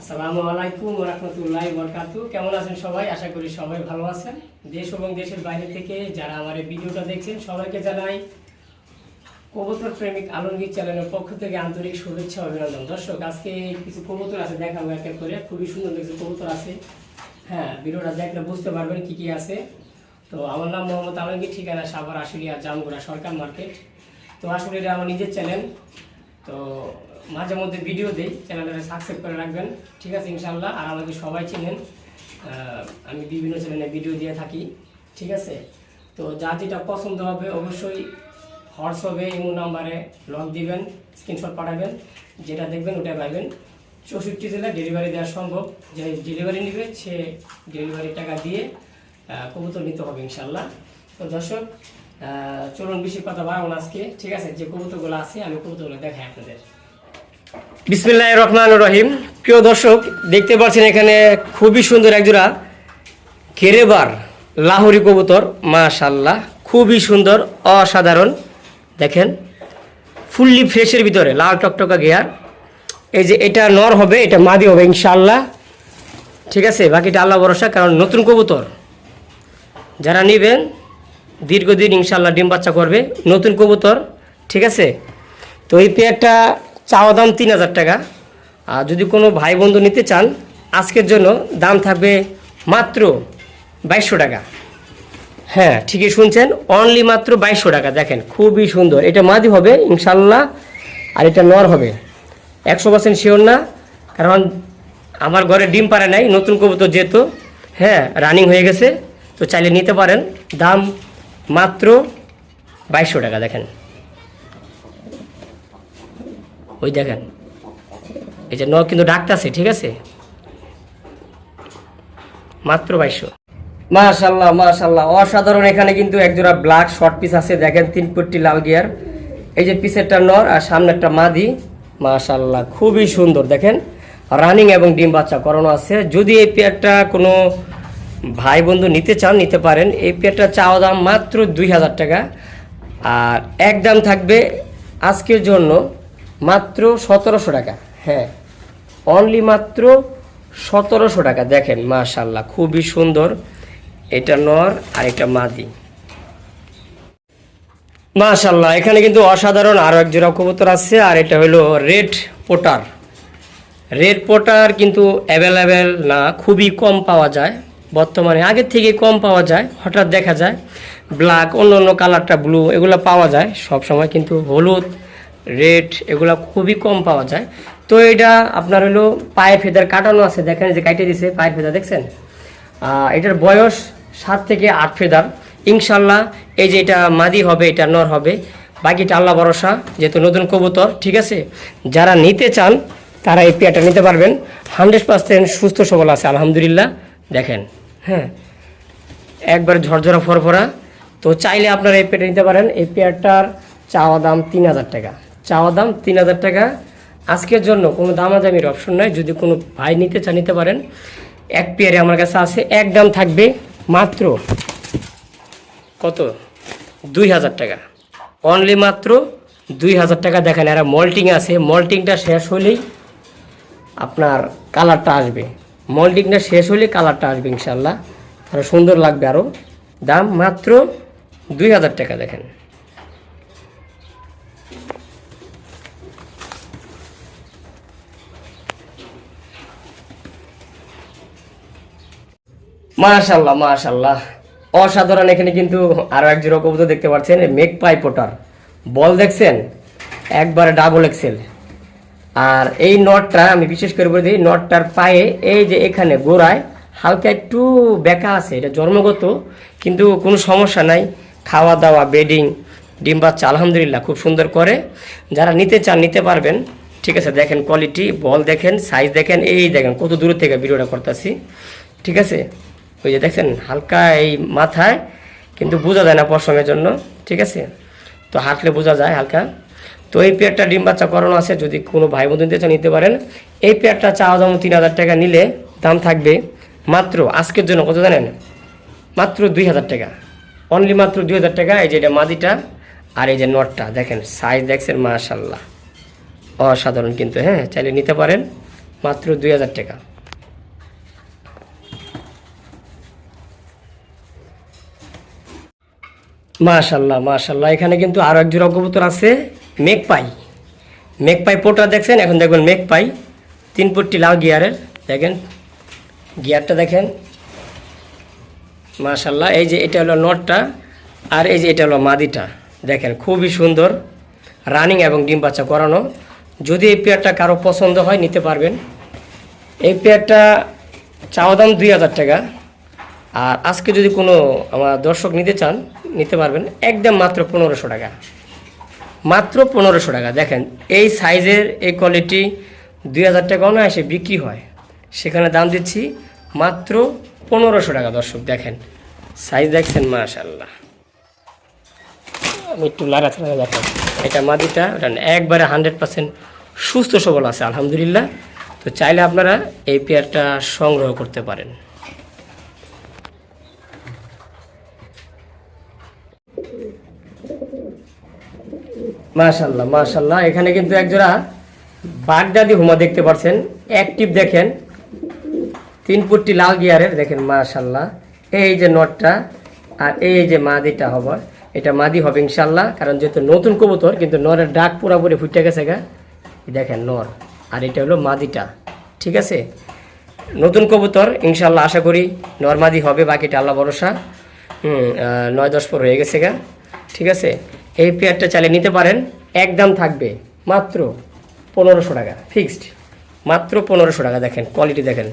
আসসালামু আলাইকুম রহমতুল্লাহ বরকাতু কেমন আছেন সবাই? আশা করি সবাই ভালো আছেন। দেশ এবং দেশের বাইরে থেকে যারা আমার এই ভিডিওটা দেখছেন, সবাইকে জানাই কবুতর প্রেমিক আলমগীর চ্যানেলের পক্ষ থেকে আন্তরিক শুভেচ্ছা অভিনন্দন। দর্শক, আজকে কিছু কবুতর আছে দেখাবো এক। করে খুবই সুন্দর কিছু কবুতর আছে। হ্যাঁ ভিডিওটা দেখলে বুঝতে পারবেন কি কি আছে। তো আমার নাম মোহাম্মদ আলমগীর, ঠিকানা সাভার আশুলিয়া জামগুড়া সরকার মার্কেট। তো এটা আমার নিজের চ্যানেল। তো মাঝে মধ্যে ভিডিও দেই চ্যানেলটা সাবস্ক্রাইব করে রাখবেন। ঠিক আছে ইনশাল্লাহ আর আমাকে সবাই চিনেন। আমি বিভিন্ন চ্যানেলে ভিডিও দিয়ে থাকি, ঠিক আছে? তো যা যেটা পছন্দ হবে, অবশ্যই হোয়াটসঅ্যাপে, ইমো নাম্বারে লগ দিবেন স্ক্রিনশট পাঠাবেন, যেটা দেখবেন ওটা পাইবেন। চৌষট্টি জেলায় ডেলিভারি দেওয়া সম্ভব। যে ডেলিভারি নেবে, সে ডেলিভারি টাকা দিয়ে কবুতর নিতে হবে ইনশাল্লাহ তো দর্শক চলুন বেশি কথা বাড়াবো আজকে। ঠিক আছে, যে কবুতরগুলো আছে, আমি কবুতরগুলো দেখাই আপনাদের। বিসমিল্লাহ রহমান রহিম। প্রিয় দর্শক, দেখতে পাচ্ছেন এখানে খুবই সুন্দর একজোড়া কেরেবার লাহোরি কবুতর মাশাল্লাহ খুবই সুন্দর, অসাধারণ। দেখেন, ফুললি ফ্রেশের ভিতরে, লাল টকটকা গিয়ার এই যে এটা নর হবে, এটা মাদি হবে ইনশাল্লাহ ঠিক আছে, বাকিটা আল্লাহ ভরসা, কারণ নতুন কবুতর। যারা নেবেন, দীর্ঘদিন ইনশাল্লাহ ডিম বাচ্চা করবে, নতুন কবুতর। ঠিক আছে, তো এই পেয়ারটা চাওয়া দাম তিন হাজার টাকা। আর যদি কোনো ভাই বন্ধু নিতে চান, আজকের জন্য দাম থাকবে মাত্র বাইশশো টাকা। হ্যাঁ ঠিকই শুনছেন অনলি মাত্র বাইশশো টাকা। দেখেন, খুবই সুন্দর। এটা মাদি হবে, ইনশাল্লাহ, আর এটা নর হবে। একশো পার্সেন্ট শিওর না, কারণ আমার ঘরে ডিম পারে নাই, নতুন কবুতর যেহেতু। হ্যাঁ রানিং হয়ে গেছে, তো চাইলে নিতে পারেন। দাম মাত্র বাইশশো টাকা, দেখেন। ওই দেখেন। এই যে ন কিন্তু ডাকতেছে, ঠিক আছে? মাত্র বাইশশো। মাশাল্লাহ মাশাল্লাহ। অসাধারণ এখানে কিন্তু একজোড়া ব্ল্যাক শর্ট পিস আছে, দেখেন, তিন পট্টি লাল গিয়ার এই যে পিসেরটা নর আর সামনে একটা মাদি। মাশাল্লাহ, খুবই সুন্দর, দেখেন। রানিং এবং ডিম বাচ্চা করানো আছে। যদি এই পেয়ারটা কোনো ভাই বন্ধু নিতে চান, নিতে পারেন। এই পেয়ারটা চাওয়া দাম মাত্র দুই হাজার টাকা। আর এক দাম থাকবে আজকের জন্য মাত্র সতেরোশো টাকা। হ্যাঁ অনলি মাত্র সতেরোশো টাকা। দেখেন মাশাল্লাহ খুবই সুন্দর। এটা নর আর এটা মাদি। মাশাল্লাহ এখানে কিন্তু অসাধারণ আরও এক জোড়া কবুতর আছে, আর এটা হলো রেড পোটার। রেড পোটার কিন্তু অ্যাভেলেবেল না, খুবই কম পাওয়া যায়। বর্তমানে আগের থেকে কম পাওয়া যায়, হঠাৎ দেখা যায়। ব্ল্যাক অন্য অন্য কালারটা ব্লু এগুলো পাওয়া যায়। সব সময় কিন্তু হলুদ রেড এগুলো খুবই কম পাওয়া যায়। তো এটা আপনার হলো পায়ে ফেদার কাটানো আছে, দেখেন যে কাটে দিছে পায়ের ফেদার, দেখছেন? এটার বয়স সাত থেকে আট ফেদার। ইনশাল্লাহ এই যে এটা মাদি হবে, এটা নর হবে, বাকিটা আল্লাহ ভরসা, যেহেতু নতুন কবুতর, ঠিক আছে? যারা নিতে চান, তারা এই পেয়ারটা নিতে পারবেন। হান্ড্রেড পার্সেন্ট সুস্থ সবল আছে, আলহামদুলিল্লাহ। দেখেন হ্যাঁ? একবার ঝরঝরা ফরফরা। তো চাইলে আপনারা এই পেয়ারটা নিতে পারেন। এই পেয়ারটার চাওয়া দাম তিন হাজার টাকা। চাওয়া দাম তিন হাজার টাকা। আজকের জন্য কোনো দামাদামির অপশন নাই। যদি কোনো ভাই নিতে চান নিতে পারেন। এক পেয়ারে আমার কাছে আছে। এক দাম থাকবে মাত্র কত? দুই হাজার টাকা। অনলি মাত্র দুই হাজার টাকা। দেখেন, এরা মল্টিং আছে। মল্টিংটা শেষ হলেই আপনার কালারটা আসবে। মল্টিংটা শেষ হলে কালারটা আসবে ইনশাল্লাহ তাহলে সুন্দর লাগবে আরও দাম মাত্র দুই হাজার টাকা, দেখেন। মাশাল্লাহ মাশাল্লাহ অসাধারণ, এখানে কিন্তু আরও এক জোড়া কবুতর দেখতে পাচ্ছেন মেক পাই পোটার বল দেখছেন? একবারে ডাবল এক্সেল আর এই নটটা আমি বিশেষ করে বলে দিই নটটার পায়ে এই যে এখানে গোড়ায় হালকা একটু বেঁকা আছে, এটা জন্মগত, কিন্তু কোনো সমস্যা নাই। খাওয়া দাওয়া বেডিং ডিম বাচ্চা, আলহামদুলিল্লাহ, খুব সুন্দর করে। যারা নিতে চান, নিতে পারবেন। ঠিক আছে, দেখেন কোয়ালিটি বল দেখেন সাইজ দেখেন, এই দেখেন, কত দূর থেকে ভিডিওটা করতেছি। ঠিক আছে? ওই যে দেখছেন হালকা এই মাথায়, কিন্তু বোঝা যায় না পশমের জন্য, ঠিক আছে? তো হাঁটলে বোঝা যায় হালকা। তো এই পেয়ারটা ডিম বাচ্চা করানো আছে, যদি কোনো ভাই বন্ধু চান নিতে পারেন। এই পেয়ারটা চাওয়া দাম তিন হাজার টাকা নিলে দাম থাকবে মাত্র আজকের জন্য কত জানেন? মাত্র দুই হাজার টাকা। অনলি মাত্র দুই হাজার টাকা, এই যে এটা মাদিটা আর এই যে নটটা, দেখেন সাইজ দেখছেন মাশাল্লাহ অসাধারণ কিন্তু হ্যাঁ চাইলে নিতে পারেন, মাত্র দুই হাজার টাকা। মাশাল্লাহ মাশাল্লাহ। এখানে কিন্তু আরও এক জোড়া কবুতর আছে, মেঘপাই। মেঘপাই পোটা দেখছেন? এখন দেখবেন মেঘপাই, তিন পট্টি লাল গিয়ারের। দেখেন, গিয়ারটা দেখেন। মাশাল্লাহ, এই যে এটা হলো নটটা, আর এই যে এটা হলো মাদিটা। দেখেন, খুবই সুন্দর রানিং এবং ডিম বাচ্চা করানো। যদি এই পেয়ারটা কারও পছন্দ হয়, নিতে পারবেন। এই পেয়ারটা চাওয়া দাম দুই হাজার টাকা। আর আজকে যদি কোনো আমার দর্শক নিতে চান, নিতে পারবেন, একদম মাত্র পনেরোশো টাকা। মাত্র পনেরোশো টাকা। দেখেন, এই সাইজের, এই কোয়ালিটি দুই হাজার টাকাও না এসে বিক্রি হয়। সেখানে দাম দিচ্ছি মাত্র পনেরোশো টাকা, দর্শক দেখেন। সাইজ দেখছেন মাশাল্লাহ আমি একটু লাগাতে দেখেন এটা মাদিটা ওটা একবারে হান্ড্রেড পার্সেন্ট সুস্থ সবল আছে, আলহামদুলিল্লাহ। তো চাইলে আপনারা এই পেয়ারটা সংগ্রহ করতে পারেন। মাশাল্লাহ মাশাল্লাহ এখানে কিন্তু একজোড়া বাগদাদি হুমা দেখতে পাচ্ছেন অ্যাক্টিভ দেখেন। তিন ফুটটি লাল গিয়ারের, দেখেন মাশাল্লাহ এই যে নটটা আর এই যে মাদিটা হবে, এটা মাদি হবে ইনশাল্লাহ কারণ যেহেতু নতুন কবুতর, কিন্তু নরের ডাক পুরাপুরি ফুটে গেছে গা। দেখেন নর, আর এটা হলো মাদিটা, ঠিক আছে? নতুন কবুতর ইনশাল্লাহ আশা করি নর মাদি হবে, বাকিটা আল্লাহ ভরসা। হুম নয় দশ পর হয়ে গেছে গা, ঠিক আছে? এই পেয়ারটা চালিয়ে নিতে পারেন। একদম থাকবে মাত্র পনেরোশো টাকা ফিক্সড মাত্র পনেরোশো টাকা দেখেন কোয়ালিটি দেখেন।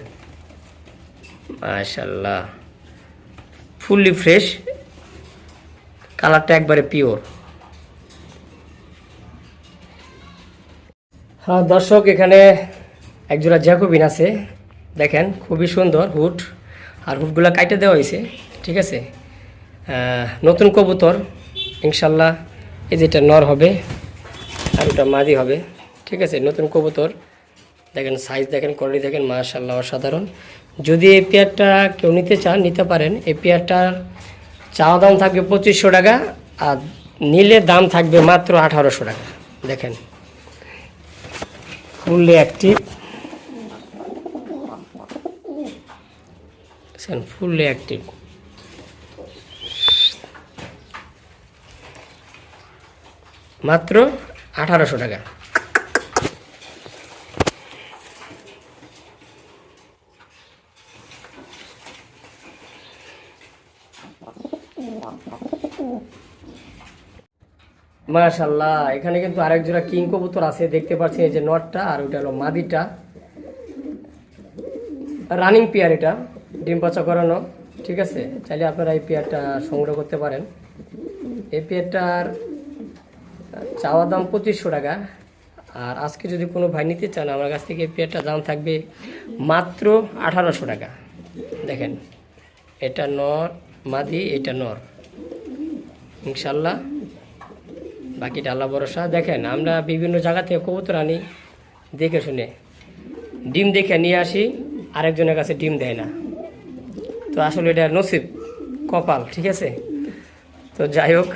মাশাল্লাহ ফুললি ফ্রেশ কালারটা একবারে পিওর হ্যাঁ দর্শক, এখানে একজোড়া জ্যাকোবিন আছে। দেখেন, খুবই সুন্দর হুট আর হুডগুলো কাইটে দেওয়া হয়েছে ঠিক আছে? নতুন কবুতর ইনশাল্লাহ এই যেটা নর হবে, আর ওটা মাদি হবে, ঠিক আছে? নতুন কবুতর, দেখেন সাইজ দেখেন কোয়ালিটি দেখেন মাশাল্লাহ অসাধারণ। যদি এই পেয়ারটা কেউ নিতে চান, নিতে পারেন। এই পেয়ারটার চাওয়া দাম থাকবে পঁচিশশো টাকা, আর নিলে দাম থাকবে মাত্র আঠারোশো টাকা। দেখেন। ফুললি অ্যাক্টিভ ফুললি অ্যাক্টিভ মাত্র আঠারোশো টাকা। মাশাল্লাহ এখানে কিন্তু আরেক জোড়া কিং কবুতর আছে, দেখতে পাচ্ছেন এই যে নটটা, আর ওটা হলো মাদিটা। রানিং পেয়ার এটা, ডিম পচা করানো, ঠিক আছে? চাইলে আপনারা এই পেয়ারটা সংগ্রহ করতে পারেন। এই পেয়ারটার চাওয়া দাম পঁচিশশো টাকা। আর আজকে যদি কোনো ভাই নিতে চান, আমার কাছ থেকে পেয়ারটার দাম থাকবে মাত্র আঠারোশো টাকা। দেখেন, এটা নর, মাদি, এটা নর। ইনশাল্লাহ, বাকিটা আল্লাহ ভরসা। দেখেন, আমরা বিভিন্ন জায়গা থেকে কবুতর আনি, দেখে শুনে। ডিম দেখে নিয়ে আসি, আরেকজনের কাছে ডিম দেয় না। তো আসলে এটা নসিব, কপাল, ঠিক আছে? তো যাই হোক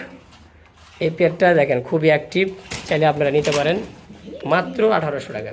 এই পেয়ারটা দেখেন খুবই অ্যাক্টিভ চাইলে আপনারা নিতে পারেন। মাত্র আঠারোশো টাকা।